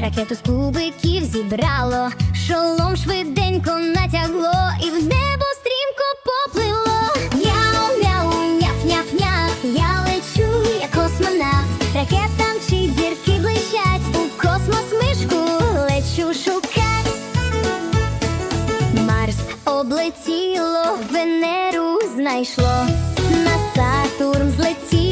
ракету з кубиків зібрало, шолом швиденько натягло і в небо стрімко поплило. Мяу, мяу, няф, няф, няф, я лечу, як космонавт. Ракета мчить, зірки блищать, у космос мишку лечу шукать. Марс облетіло, Венеру знайшло, на Сатурн злетіло,